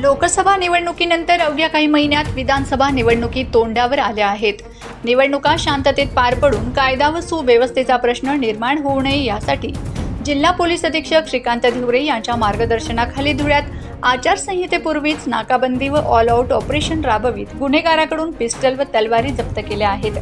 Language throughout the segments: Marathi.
लोकसभा निवडणुकीनंतर अवघ्या काही महिन्यात विधानसभा निवडणुकी तोंडावर आल्या आहेत. निवडणुका शांततेत पार पडून कायदा व सुव्यवस्थेचा प्रश्न निर्माण होऊ नये यासाठी जिल्हा पोलीस अधीक्षक श्रीकांत धिवरे यांच्या मार्गदर्शनाखाली धुळ्यात आचारसंहितेपूर्वीच नाकाबंदी व ऑल आऊट ऑपरेशन राबवित गुन्हेगाराकडून पिस्टल व तलवारी जप्त केल्या आहेत.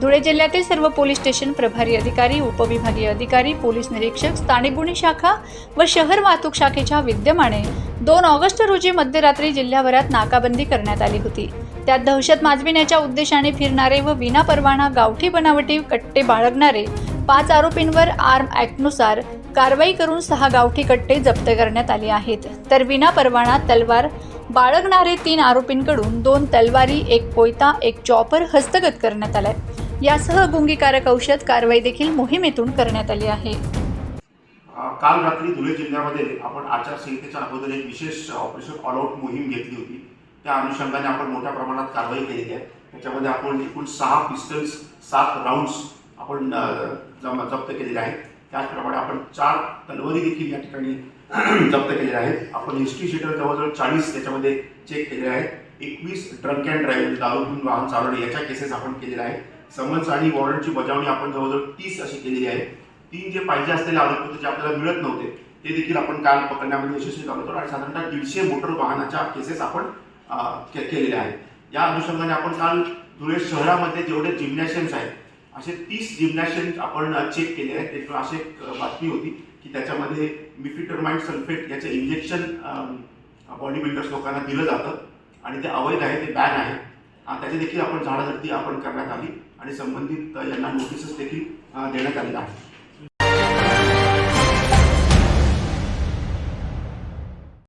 धुळे जिल्ह्यातील सर्व पोलीस स्टेशन प्रभारी अधिकारी उपविभागीय अधिकारी पोलीस निरीक्षक स्थानिक गुन्हे शाखा व शहर वाहतूक शाखेच्या विद्यमाने दोन ऑगस्ट रोजी मध्यरात्री जिल्ह्याभरात नाकाबंदी करण्यात आली होती. त्यात दहशत माजविण्याच्या उद्देशाने फिरणारे व विनापरवाना गावठी बनावटी कट्टे बाळगणारे पाच आरोपींवर आर्म ॲक्टनुसार कारवाई करून सहा गावठी कट्टे जप्त करण्यात आले आहेत. तर विनापरवाना तलवार बाळगणारे तीन आरोपींकडून दोन तलवारी एक कोयता एक चॉपर हस्तगत करण्यात आलाय. यासह गुंगीकारक औषध कारवाई देखील मोहिमेतून करण्यात आली आहे. काल रात्री धुळे जिल्ह्यामध्ये आपण आचारसंहितेच्या अगोदर एक विशेष ऑपरेशन ऑलआऊट मोहीम घेतली होती. त्या अनुषंगाने आपण मोठ्या प्रमाणात कारवाई केलेली आहे. त्याच्यामध्ये आपण एकूण सहा पिस्टल्स सात राऊंड्स आपण जप्त केलेले आहेत. त्याचप्रमाणे आपण चार तलवारी देखील या ठिकाणी जप्त केलेल्या आहेत. आपण हिस्ट्री शीटर जवळजवळ चाळीस त्याच्यामध्ये चेक केलेले आहेत. एकवीस ड्रंक अँड ड्राईव्ह म्हणजे दारू वाहन चालवणे याच्या केसेस आपण केलेल्या आहेत. समन्स आणि वॉरंटची बजावणी आपण जवळजवळ तीस अशी केलेली आहे. तीन जे पाहिजे असलेले आरोप जे आपल्याला मिळत नव्हते ते देखील आपण काल पकडण्यामध्ये यशस्वी झालो होतो आणि साधारणतः दीडशे मोटर वाहनाच्या केसेस आपण के- केलेल्या आहेत. या अनुषंगाने आपण काल धुळे शहरामध्ये जेवढे जिम्नॅशियम्स आहेत असे तीस जिम्नॅशियन्स आपण चेक केले आहेत. एक अशी एक बातमी होती की त्याच्यामध्ये मिफिटरमाइंड सल्फेट याचं इंजेक्शन बॉडी बिल्डर्स लोकांना दिलं जातं आणि ते अवैध आहे ते बॅन आहे. त्याचे त्याची देखील आपण झाडाझडती आपण करण्यात आली आणि संबंधित यांना नोटिसेस देखील देण्यात आलेल्या आहेत.